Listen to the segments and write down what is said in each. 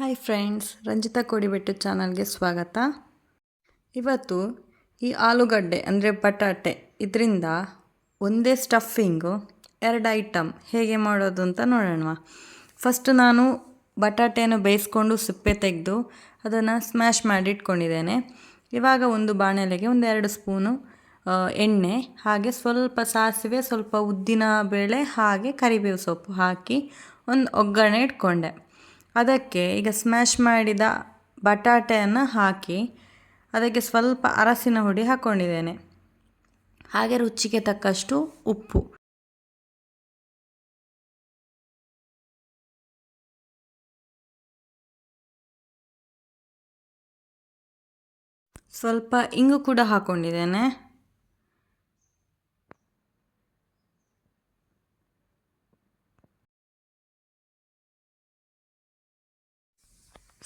Hi friends Ranjita ಕೋಡಿಬೆಟ್ಟು ಚಾನಲ್ಗೆ ಸ್ವಾಗತ. ಇವತ್ತು ಈ ಆಲೂಗಡ್ಡೆ, ಅಂದರೆ ಬಟಾಟೆ, ಇದರಿಂದ ಒಂದೇ ಸ್ಟಫಿಂಗು, ಎರಡು ಐಟಮ್ ಹೇಗೆ ಮಾಡೋದು ಅಂತ ನೋಡೋಣ. ಫಸ್ಟ್ ನಾನು ಬಟಾಟೆಯನ್ನು ಬೇಯಿಸ್ಕೊಂಡು ಸಿಪ್ಪೆ ತೆಗೆದು ಅದನ್ನು ಸ್ಮ್ಯಾಶ್ ಮಾಡಿ ಇಟ್ಕೊಂಡಿದ್ದೇನೆ ಇವಾಗ ಒಂದು ಬಾಣಲೆಗೆ ಒಂದು ಎರಡು ಸ್ಪೂನು ಎಣ್ಣೆ, ಹಾಗೆ ಸ್ವಲ್ಪ ಸಾಸಿವೆ, ಸ್ವಲ್ಪ ಉದ್ದಿನ ಬೇಳೆ, ಹಾಗೆ ಕರಿಬೇವು ಸೊಪ್ಪು ಹಾಕಿ ಒಂದು ಒಗ್ಗರಣೆ ಇಟ್ಕೊಂಡೆ. ಅದಕ್ಕೆ ಈಗ ಸ್ಮ್ಯಾಶ್ ಮಾಡಿದ ಬಟಾಟೆಯನ್ನು ಹಾಕಿ ಅದಕ್ಕೆ ಸ್ವಲ್ಪ ಅರಸಿನ ಹುಡಿ ಹಾಕ್ಕೊಂಡಿದ್ದೇನೆ ಹಾಗೆ ರುಚಿಗೆ ತಕ್ಕಷ್ಟು ಉಪ್ಪು. ಸ್ವಲ್ಪ ಇಂಗು ಕೂಡ ಹಾಕ್ಕೊಂಡಿದ್ದೇನೆ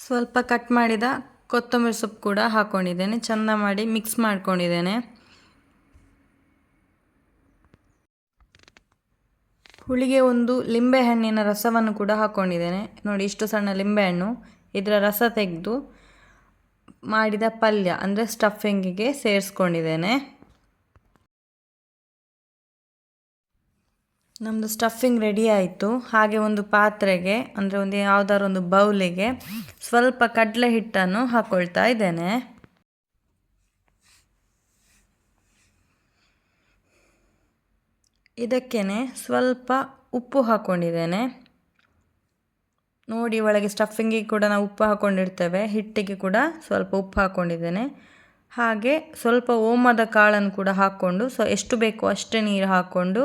ಸ್ವಲ್ಪ ಕಟ್ ಮಾಡಿದ ಕೊತ್ತಂಬರಿ ಸೊಪ್ಪು ಕೂಡ ಹಾಕ್ಕೊಂಡಿದ್ದೇನೆ ಚೆಂದ ಮಾಡಿ ಮಿಕ್ಸ್ ಮಾಡ್ಕೊಂಡಿದ್ದೇನೆ. ಹುಳಿಗೆ ಒಂದು ಲಿಂಬೆಹಣ್ಣಿನ ರಸವನ್ನು ಕೂಡ ಹಾಕ್ಕೊಂಡಿದ್ದೇನೆ ನೋಡಿ ಇಷ್ಟು ಸಣ್ಣ ಲಿಂಬೆಹಣ್ಣು ಇದರ ರಸ ತೆಗೆದು ಮಾಡಿದ ಪಲ್ಯ, ಅಂದರೆ ಸ್ಟಫಿಂಗಿಗೆ ಸೇರಿಸ್ಕೊಂಡಿದ್ದೇನೆ. ನಮ್ಮದು ಸ್ಟಫಿಂಗ್ ರೆಡಿ ಆಯಿತು. ಹಾಗೆ ಒಂದು ಪಾತ್ರೆಗೆ, ಅಂದರೆ ಒಂದು ಯಾವುದಾದ್ರು ಒಂದು ಬೌಲಿಗೆ ಸ್ವಲ್ಪ ಕಡಲೆ ಹಿಟ್ಟನ್ನು ಹಾಕ್ಕೊಳ್ತಾ ಇದ್ದೇನೆ. ಇದಕ್ಕೇನೆ ಸ್ವಲ್ಪ ಉಪ್ಪು ಹಾಕ್ಕೊಂಡಿದ್ದೇನೆ ನೋಡಿ, ಒಳಗೆ ಸ್ಟಫಿಂಗಿಗೆ ಕೂಡ ನಾವು ಉಪ್ಪು ಹಾಕ್ಕೊಂಡಿರ್ತೇವೆ ಹಿಟ್ಟಿಗೆ ಕೂಡ ಸ್ವಲ್ಪ ಉಪ್ಪು ಹಾಕ್ಕೊಂಡಿದ್ದೇನೆ ಹಾಗೆ ಸ್ವಲ್ಪ ಓಮದ ಕಾಳನ್ನು ಕೂಡ ಹಾಕ್ಕೊಂಡು, ಸೊ ಎಷ್ಟು ಬೇಕೋ ಅಷ್ಟೇ ನೀರು ಹಾಕ್ಕೊಂಡು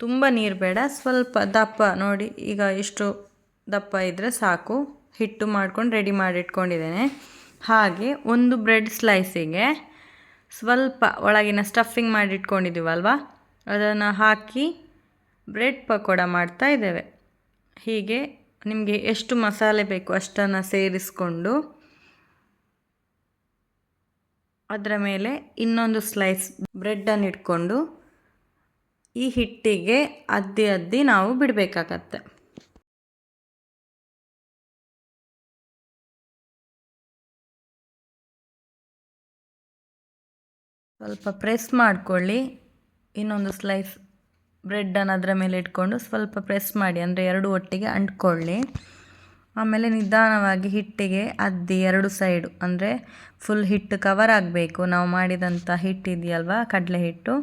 ತುಂಬ ನೀರು ಬೇಡ. ಸ್ವಲ್ಪ ದಪ್ಪ ನೋಡಿ, ಈಗ ಎಷ್ಟು ದಪ್ಪ ಇದ್ದರೆ ಸಾಕು. ಹಿಟ್ಟು ಮಾಡ್ಕೊಂಡು ರೆಡಿ ಮಾಡಿಟ್ಕೊಂಡಿದ್ದೇನೆ. ಹಾಗೆ ಒಂದು ಬ್ರೆಡ್ ಸ್ಲೈಸಿಗೆ ಸ್ವಲ್ಪ ಒಳಗಿನ ಸ್ಟಫಿಂಗ್ ಮಾಡಿಟ್ಕೊಂಡಿದ್ದೀವಲ್ವ? ಅದನ್ನು ಹಾಕಿ ಬ್ರೆಡ್ ಪಕೋಡ ಮಾಡ್ತಾ ಇದ್ದೇವೆ. ಹೀಗೆ ನಿಮಗೆ ಎಷ್ಟು ಮಸಾಲೆ ಬೇಕು ಅಷ್ಟನ್ನು ಸೇರಿಸ್ಕೊಂಡು ಅದರ ಮೇಲೆ ಇನ್ನೊಂದು ಸ್ಲೈಸ್ ಬ್ರೆಡ್ಡನ್ನು ಇಟ್ಕೊಂಡು ಈ ಹಿಟ್ಟಿಗೆ ಅದ್ದಿ ಅದ್ದಿ ನಾವು ಬಿಡಬೇಕಾಗತ್ತೆ. ಸ್ವಲ್ಪ ಪ್ರೆಸ್ ಮಾಡಿಕೊಳ್ಳಿ. ಇನ್ನೊಂದು ಸ್ಲೈಸ್ ಬ್ರೆಡ್ಡನ್ನು ಅದರ ಮೇಲೆ ಇಟ್ಕೊಂಡು ಸ್ವಲ್ಪ ಪ್ರೆಸ್ ಮಾಡಿ, ಅಂದರೆ ಎರಡು ಒಟ್ಟಿಗೆ ಅಂಟ್ಕೊಳ್ಳಿ. ಆಮೇಲೆ ನಿಧಾನವಾಗಿ ಹಿಟ್ಟಿಗೆ ಅದ್ದಿ ಎರಡು ಸೈಡು, ಅಂದರೆ ಫುಲ್ ಹಿಟ್ಟು ಕವರ್ ಆಗಬೇಕು. ನಾವು ಮಾಡಿದಂಥ ಹಿಟ್ಟು ಇದೆಯಲ್ವ, ಕಡಲೆ ಹಿಟ್ಟು.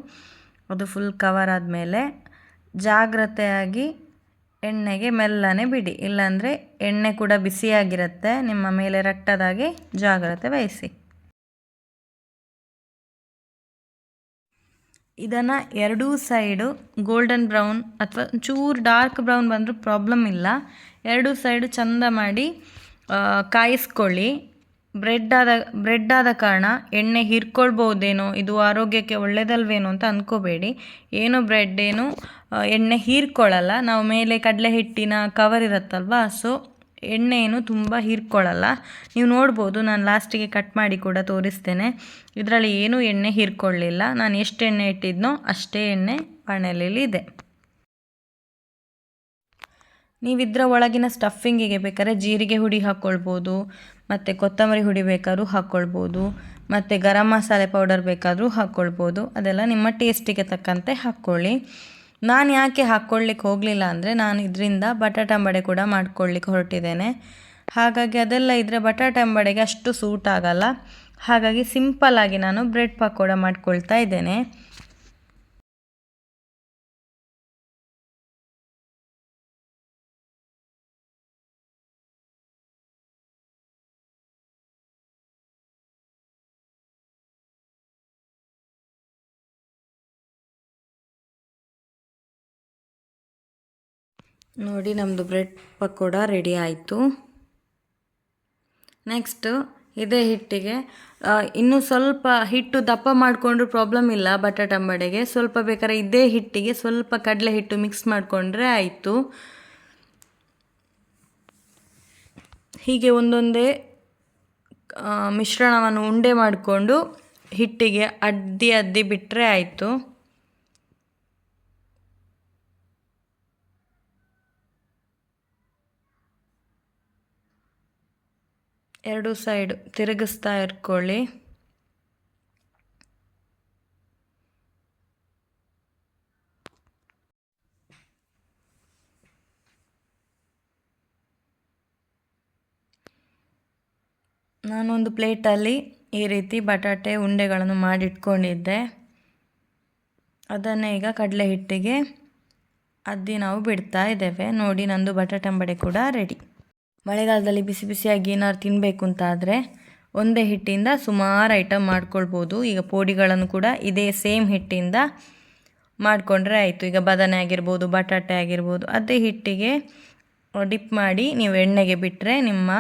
ಅದು ಫುಲ್ ಕವರ್ ಆದಮೇಲೆ ಜಾಗ್ರತೆಯಾಗಿ ಎಣ್ಣೆಗೆ ಮೆಲ್ಲನೆ ಬಿಡಿ. ಇಲ್ಲಾಂದರೆ ಎಣ್ಣೆ ಕೂಡ ಬಿಸಿಯಾಗಿರುತ್ತೆ ನಿಮ್ಮ ಮೇಲೆ ರಟ್ಟದಾಗಿ ಜಾಗ್ರತೆ ವಹಿಸಿ. ಇದನ್ನು ಎರಡೂ ಸೈಡು ಗೋಲ್ಡನ್ ಬ್ರೌನ್ ಅಥವಾ ಚೂರು ಡಾರ್ಕ್ ಬ್ರೌನ್ ಬಂದರೂ ಪ್ರಾಬ್ಲಮ್ ಇಲ್ಲ. ಎರಡೂ ಸೈಡು ಚಂದ ಮಾಡಿ ಕಾಯಿಸ್ಕೊಳ್ಳಿ. ಬ್ರೆಡ್ ಆದ ಬ್ರೆಡ್ ಆದ ಕಾರಣ ಎಣ್ಣೆ ಹೀರ್ಕೊಳ್ಬೋದೇನೋ, ಇದು ಆರೋಗ್ಯಕ್ಕೆ ಒಳ್ಳೆಯದಲ್ವೇನೋ ಅಂತ ಅಂದ್ಕೋಬೇಡಿ ಏನು ಬ್ರೆಡ್, ಏನು ಎಣ್ಣೆ ಹೀರ್ಕೊಳ್ಳಲ್ಲ ನಾವು ಮೇಲೆ ಕಡಲೆ ಹಿಟ್ಟಿನ ಕವರ್ ಇರುತ್ತಲ್ವ? ಸೊ ಎಣ್ಣೆ ಏನು ತುಂಬ ಹೀರ್ಕೊಳ್ಳಲ್ಲ ನೀವು ನೋಡ್ಬೋದು, ನಾನು ಲಾಸ್ಟಿಗೆ ಕಟ್ ಮಾಡಿ ಕೂಡ ತೋರಿಸ್ತೇನೆ. ಇದರಲ್ಲಿ ಏನೂ ಎಣ್ಣೆ ಹೀರ್ಕೊಳ್ಳಿಲ್ಲ ನಾನು ಎಷ್ಟು ಎಣ್ಣೆ ಇಟ್ಟಿದ್ನೋ ಅಷ್ಟೇ ಎಣ್ಣೆ ಬಾಣಲೆಯಲ್ಲಿ ಇದೆ. ನೀವು ಇದರ ಒಳಗಿನ ಸ್ಟಫಿಂಗಿಗೆ ಬೇಕಾದ್ರೆ ಜೀರಿಗೆ ಹುಡಿ ಹಾಕ್ಕೊಳ್ಬೋದು ಮತ್ತು ಕೊತ್ತಂಬರಿ ಹುಡಿ ಬೇಕಾದ್ರೂ ಹಾಕ್ಕೊಳ್ಬೋದು ಮತ್ತು ಗರಂ ಮಸಾಲೆ ಪೌಡರ್ ಬೇಕಾದರೂ ಹಾಕ್ಕೊಳ್ಬೋದು ಅದೆಲ್ಲ ನಿಮ್ಮ ಟೇಸ್ಟಿಗೆ ತಕ್ಕಂತೆ ಹಾಕ್ಕೊಳ್ಳಿ. ನಾನು ಯಾಕೆ ಹಾಕ್ಕೊಳ್ಳಿಕ್ಕೆ ಹೋಗಲಿಲ್ಲ ಅಂದರೆ ನಾನು ಇದರಿಂದ ಬಟಾಟಂಬಡೆ ಕೂಡ ಮಾಡ್ಕೊಳ್ಳಿಕ್ಕೆ ಹೊರಟಿದ್ದೇನೆ. ಹಾಗಾಗಿ ಅದೆಲ್ಲ ಇದ್ದರೆ ಬಟಾಟಂಬಡೆಗೆ ಅಷ್ಟು ಸೂಟ್ ಆಗಲ್ಲ. ಹಾಗಾಗಿ ಸಿಂಪಲ್ಲಾಗಿ ನಾನು ಬ್ರೆಡ್ ಪಕೋಡ ಮಾಡ್ಕೊಳ್ತಾ ಇದ್ದೇನೆ. ನೋಡಿ ನಮ್ಮದು ಬ್ರೆಡ್ ಪಕೋಡ ರೆಡಿ ಆಯಿತು. ನೆಕ್ಸ್ಟು ಇದೇ ಹಿಟ್ಟಿಗೆ ಇನ್ನೂ ಸ್ವಲ್ಪ ಹಿಟ್ಟು ದಪ್ಪ ಮಾಡಿಕೊಂಡ್ರೂ ಪ್ರಾಬ್ಲಮ್ ಇಲ್ಲ ಬಟಾಟಂಬಡೆಗೆ ಸ್ವಲ್ಪ ಬೇಕಾದ್ರೆ ಇದೇ ಹಿಟ್ಟಿಗೆ ಸ್ವಲ್ಪ ಕಡಲೆ ಹಿಟ್ಟು ಮಿಕ್ಸ್ ಮಾಡಿಕೊಂಡ್ರೆ ಆಯಿತು. ಹೀಗೆ ಒಂದೊಂದೇ ಮಿಶ್ರಣವನ್ನು ಉಂಡೆ ಮಾಡಿಕೊಂಡು ಹಿಟ್ಟಿಗೆ ಅದ್ದಿ ಅದ್ದಿ ಬಿಟ್ಟರೆ ಆಯಿತು. ಎರಡು ಸೈಡ್ ತಿರುಗಿಸ್ತಾ ಇಟ್ಕೊಳ್ಳಿ ನಾನೊಂದು ಪ್ಲೇಟಲ್ಲಿ ಈ ರೀತಿ ಬಟಾಟೆ ಉಂಡೆಗಳನ್ನು ಮಾಡಿಟ್ಕೊಂಡಿದ್ದೆ. ಅದನ್ನೇ ಈಗ ಕಡಲೆ ಹಿಟ್ಟಿಗೆ ಅದ್ದಿ ನಾವು ಬಿಡ್ತಾ ಇದ್ದೇವೆ. ನೋಡಿ, ನಂದು ಬಟಾಟೆ ಅಂಬಡೆ ಕೂಡ ರೆಡಿ ಮಳೆಗಾಲದಲ್ಲಿ ಬಿಸಿ ಬಿಸಿಯಾಗಿ ಏನಾದ್ರು ತಿನ್ನಬೇಕು ಅಂತ ಆದರೆ ಒಂದೇ ಹಿಟ್ಟಿಂದ ಸುಮಾರು ಐಟಮ್ ಮಾಡ್ಕೊಳ್ಬೋದು. ಈಗ ಪೋಡಿಗಳನ್ನು ಕೂಡ ಇದೇ ಸೇಮ್ ಹಿಟ್ಟಿಂದ ಮಾಡಿಕೊಂಡ್ರೆ ಆಯಿತು. ಈಗ ಬದನೆ ಆಗಿರ್ಬೋದು, ಬಟಾಟೆ ಆಗಿರ್ಬೋದು, ಅದೇ ಹಿಟ್ಟಿಗೆ ಡಿಪ್ ಮಾಡಿ ನೀವು ಎಣ್ಣೆಗೆ ಬಿಟ್ಟರೆ ನಿಮ್ಮ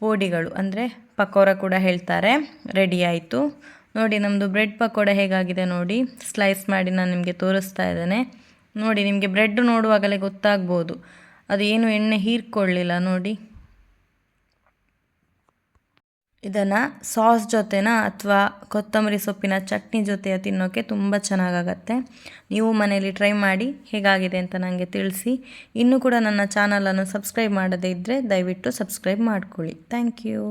ಪೋಡಿಗಳು, ಅಂದರೆ ಪಕೋರ ಕೂಡ ಹೇಳ್ತಾರೆ ರೆಡಿ ಆಯಿತು. ನೋಡಿ ನಮ್ಮದು ಬ್ರೆಡ್ ಪಕೋಡ ಹೇಗಾಗಿದೆ ನೋಡಿ. ಸ್ಲೈಸ್ ಮಾಡಿ ನಾನು ನಿಮಗೆ ತೋರಿಸ್ತಾ ಇದ್ದೇನೆ. ನೋಡಿ ನಿಮಗೆ ಬ್ರೆಡ್ ನೋಡುವಾಗಲೇ ಗೊತ್ತಾಗ್ಬೋದು. ಅದು ಏನು ಎಣ್ಣೆ ಹೀರ್ಕೊಳ್ಳಿಲ್ಲ ನೋಡಿ. ಇದನ್ನು ಸಾಸ್ ಜೊತೆನ ಅಥವಾ ಕೊತ್ತಂಬರಿ ಸೊಪ್ಪಿನ ಚಟ್ನಿ ಜೊತೆ ತಿನ್ನೋಕ್ಕೆ ತುಂಬ ಚೆನ್ನಾಗಾಗತ್ತೆ. ನೀವು ಮನೆಯಲ್ಲಿ ಟ್ರೈ ಮಾಡಿ ಹೇಗಾಗಿದೆ ಅಂತ ನನಗೆ ತಿಳಿಸಿ. ಇನ್ನೂ ಕೂಡ ನನ್ನ ಚಾನಲನ್ನು ಸಬ್ಸ್ಕ್ರೈಬ್ ಮಾಡದೇ ಇದ್ದರೆ ದಯವಿಟ್ಟು ಸಬ್ಸ್ಕ್ರೈಬ್ ಮಾಡ್ಕೊಳ್ಳಿ. Thank you.